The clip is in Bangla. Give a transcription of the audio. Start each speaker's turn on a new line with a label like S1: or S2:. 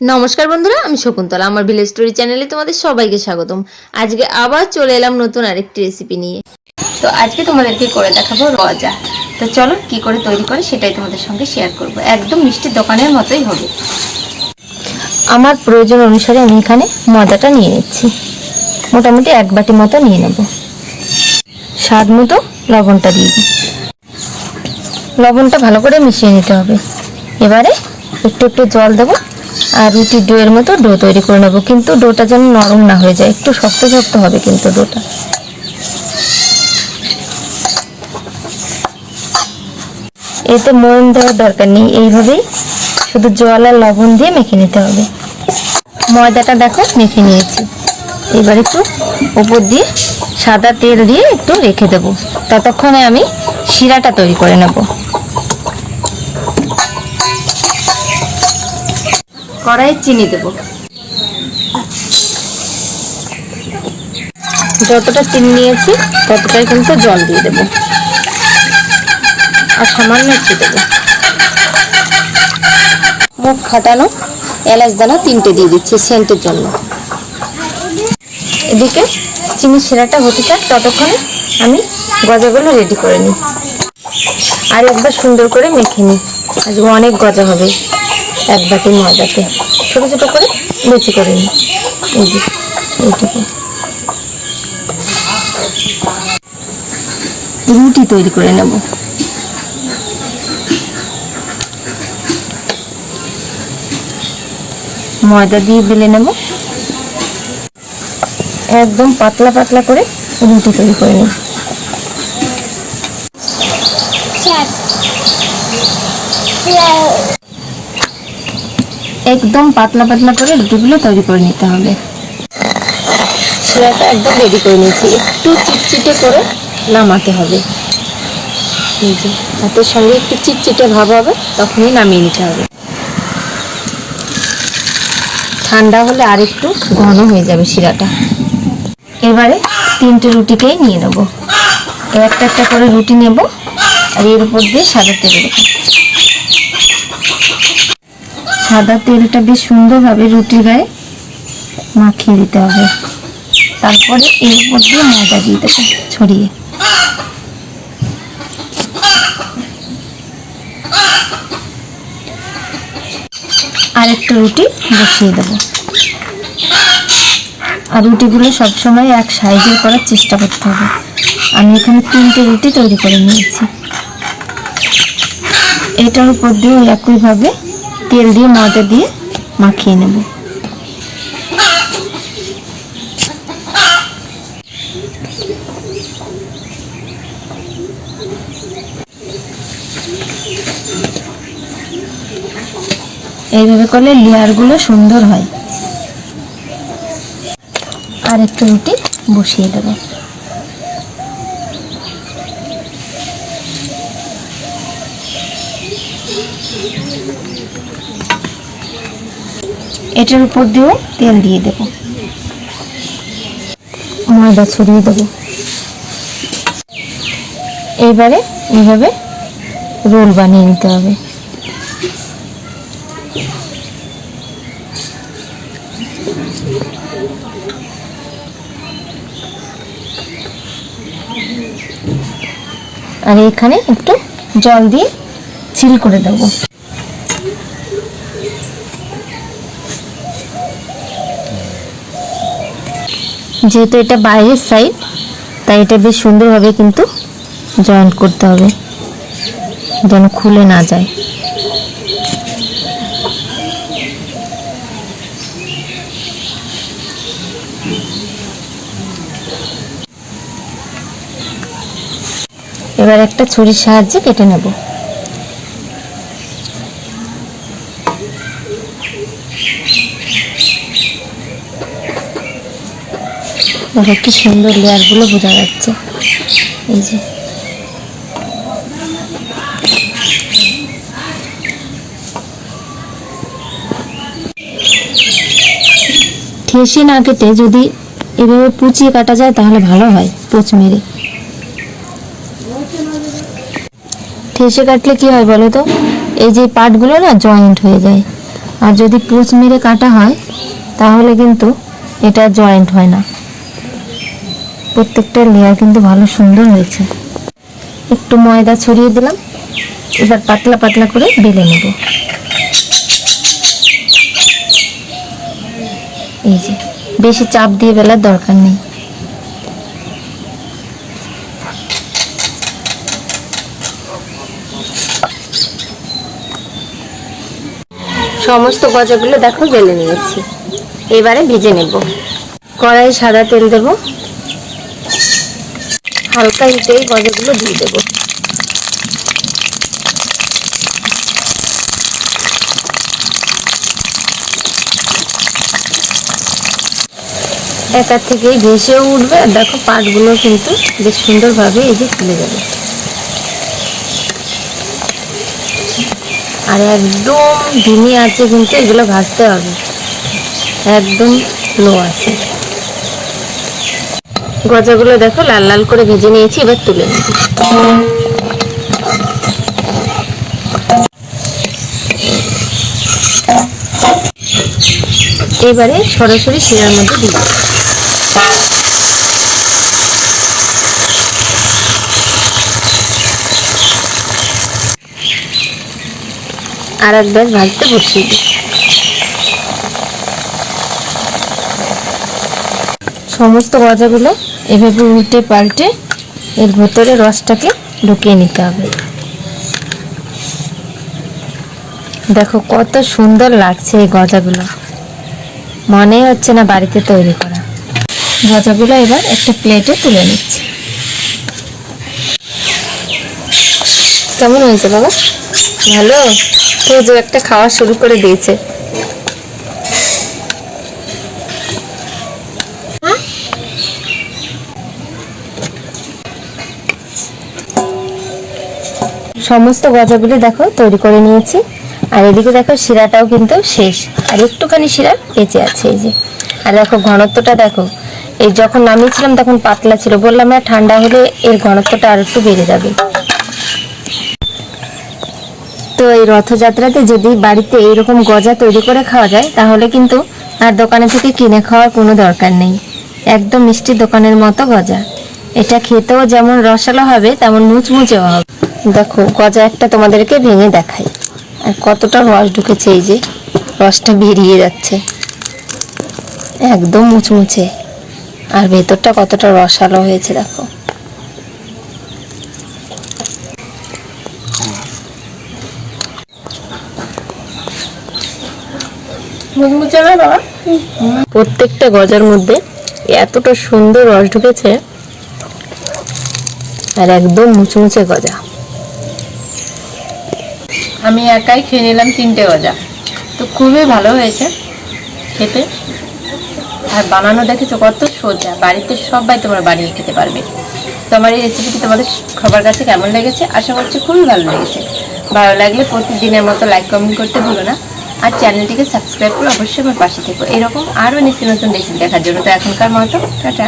S1: নমস্কার বন্ধুরা, আমি শকুন্তলা। আমার ভিলেজ স্টোরি চ্যানেলে তোমাদের সবাইকে স্বাগতম। আজকে আবার চলে এলাম নতুন আরেকটি রেসিপি নিয়ে। তো আজকে তোমাদেরকে করে দেখাবো গজা তো চলো কি করে তৈরি করে সেটাই তোমাদের সঙ্গে শেয়ার করব। একদম মিষ্টির দোকানের মতোই হবে। আমার প্রয়োজন অনুসারে আমি এখানে ময়দাটা নিয়ে নিচ্ছি। মোটামুটি এক বাটি মতো নিয়ে নেব। স্বাদ মতো লবণটা দিয়ে দিই। লবণটা ভালো করে মিশিয়ে নিতে হবে। এবারে একটু একটু জল দেবো। আর রুটি ডোয়ের মতো ডো তৈরি করে নেব। কিন্তু ডোটা যেন নরম না হয়ে যায়, একটু শক্ত শক্ত হবে কিন্তু ডোটা। এতে মন দেওয়ার দরকার নেই, এইভাবেই শুধু জল আর লবণ দিয়ে মেখে নিতে হবে। ময়দাটা দেখো, মেখে নিয়েছি। এবার একটু উপর দিয়ে সাদা তেল দিয়ে একটু রেখে দেবো। ততক্ষণে আমি শিরাটা তৈরি করে নেব। কড়াইয়ে চিনি দেব। যতটা চিনি নিয়েছি, ততটাই কিন্তু জল দিয়ে দেব। আর সামান্য একটু দেবো। মুখ ফাটানো, এলাচ দানা তিনটে দিয়ে দিচ্ছি সেন্টের জন্য। এদিকে চিনি শিরাটা হতে থাক, ততক্ষণে আমি গজাগুলো রেডি করে নিই। আর একবার সুন্দর করে মেখে নিই। আজকে অনেক গজা হবে। এক বাটি ময়দাতে ছোটো ছোটো করে লুচি করে নিই। এই যে, এইটুকু। রুটি তৈরি করে নেব। ময়দা দিয়ে বেলে নেব। একদম পাতলা পাতলা করে রুটি তৈরি করে নিই একদম পাতলা পাতলা করে রুটিগুলো তৈরি করে নিতে হবে। শিরাটা একদম রেডি করে নিয়েছি। একটু চিটচিটে করে নামাতে হবে। হাতের সঙ্গে একটু চিটচিটে ভাব হবে, তখনই নামিয়ে নিতে হবে। ঠান্ডা হলে আর একটু ঘন হয়ে যাবে শিরাটা। এবারে তিনটে রুটিকেই নিয়ে নেব। একটা একটা করে রুটি নেব, আর এর উপর দিয়ে সাদা দেবো। সাদা তেলটা বেশ সুন্দরভাবে রুটির গায়ে মাখিয়ে দিতে হবে। তারপরে এর উপর দিয়ে ময়দা দিয়ে দেবো ছড়িয়ে। আর একটা রুটি বসিয়ে দেবো। আর রুটিগুলো সবসময় এক সাইজের করার চেষ্টা করতে হবে। আমি এখানে তিনটে রুটি তৈরি করে নিয়েছি। এটার উপর দিয়ে একইভাবে তেল দিয়ে ময়দা দিয়ে মাখিয়ে নেব। এইভাবে করলে লেয়ারগুলো সুন্দর হয়। আর একটু রুটি বসিয়ে দেবো। এটার উপর দিয়েও তেল দিয়ে দেব। ময়দা ছড়িয়ে দেব। এইবারে এইভাবে রোল বানিয়ে নিতে হবে। আর এখানে একটু জল দিয়ে চিল করে দেবো। যেহেতু এটা বাইরের সাইড তাই এটা বেশ সুন্দরভাবে কিন্তু জয়েন্ট করতে হবে, যেন খুলে না যায়। এবার একটা ছুরির সাহায্যে কেটে নেব। দেখো কি সুন্দর লেয়ারগুলো বোঝা যাচ্ছে। এই যে। ঠেসে না কেটে যদি এভাবে পুচিয়ে কাটা যায় তাহলে ভালো হয় পোচ মেরে। ঠেসে কাটলে কি হয় বলো তো? এই যে পার্টগুলো না জয়েন্ট হয়ে যায়। আর যদি পুচ মেরে কাটা হয়, তাহলে কিন্তু এটা জয়েন্ট হয় না। প্রত্যেকটা লেয়ার কিন্তু ভালো সুন্দর হয়েছে। একটু ময়দা ছড়িয়ে দিলাম। এবার পাতলা পাতলা করে বেলে নেব। এই যে, বেশি চাপ দিয়ে বেলার দরকার নেই। সমস্ত গজাগুলো দেখো, বেলে নিয়েছি। এবারে ভেজে নেব। কড়াই সাদা তেল দেব। হালকা হিটেই গজাগুলো দিয়ে দেবো। একার থেকেই ভেসেও উঠবে। আর দেখো পাটগুলো কিন্তু বেশ সুন্দরভাবে এই যে খুলে যাবে। আর একদম ধিমি আছে কিন্তু এগুলো ভাজতে হবে। একদম লো আছে। গজাগুলো দেখো, লাল লাল করে ভেজে নিয়েছি, এবার তুলে এবারে সরাসরি শিরার মধ্যে দিই আর এক ব্যাস ভাজতে বসিয়ে দিই। সমস্ত গজাগুলো এভাবে উল্টে পাল্টে এর ভেতরে রসটাকে ঢুকিয়ে নিতে হবে। দেখো কত সুন্দর লাগছে এই গজাগুলো। মনে হচ্ছে না বাড়িতে তৈরি করা। গজাগুলো এবার একটা প্লেটে তুলে নিচ্ছি। কেমন হয়েছে বাবা? ভালো? তো একটা খাওয়া শুরু করে দিয়েছে। সমস্ত গজাগুলি দেখো, তৈরি করে নিয়েছি। আর এদিকে দেখো শিরাটাও কিন্তু শেষ। আর একটুখানি শিরা বেঁচে আছে এই যে। আর দেখো ঘনত্বটা দেখো। এই যখন নামিয়েছিলাম তখন পাতলা ছিল। বললাম না ঠান্ডা হলে এর ঘনত্বটা আর একটু বেড়ে যাবে। তো এই রথযাত্রাতে যদি বাড়িতে এইরকম গজা তৈরি করে খাওয়া যায়, তাহলে কিন্তু আর দোকানে থেকে কিনে খাওয়ার কোনো দরকার নেই। একদম মিষ্টি দোকানের মতো গজা। এটা খেতেও যেমন রসালো হবে, তেমন মুচমুচেও হবে। দেখো গজা একটা তোমাদেরকে ভেঙে দেখাই। আর কতটা রস ঢুকেছে এই যে রসটা বেরিয়ে যাচ্ছে। একদম মুচমুচে। আর ভেতরটা কতটা রসালো হয়েছে দেখো। মুচমুচে না বাবা? প্রত্যেকটা গজার মধ্যে এতটা সুন্দর রস ঢুকেছে আর একদম মুচমুচে গজা।
S2: আমি একাই খেয়ে নিলাম তিনটে গজা তো খুবই ভালো হয়েছে খেতে। আর বানানো দেখেছ কত সোজা। বাড়িতে সবাই তোমরা বানিয়ে খেতে পারবে। তো আমার এই রেসিপিটি তোমাদের সবার কাছে কেমন লেগেছে? আশা করছি খুবই ভালো লেগেছে। ভালো লাগলে প্রতিদিনের মতো লাইক কমেন্ট করতে ভুলো না। আর চ্যানেলটিকে সাবস্ক্রাইব করে অবশ্যই আমার পাশে থেকো। এরকম আরও নিত্য নতুন রেসিপি দেখার জন্য তো এখনকার মতো। টাটা।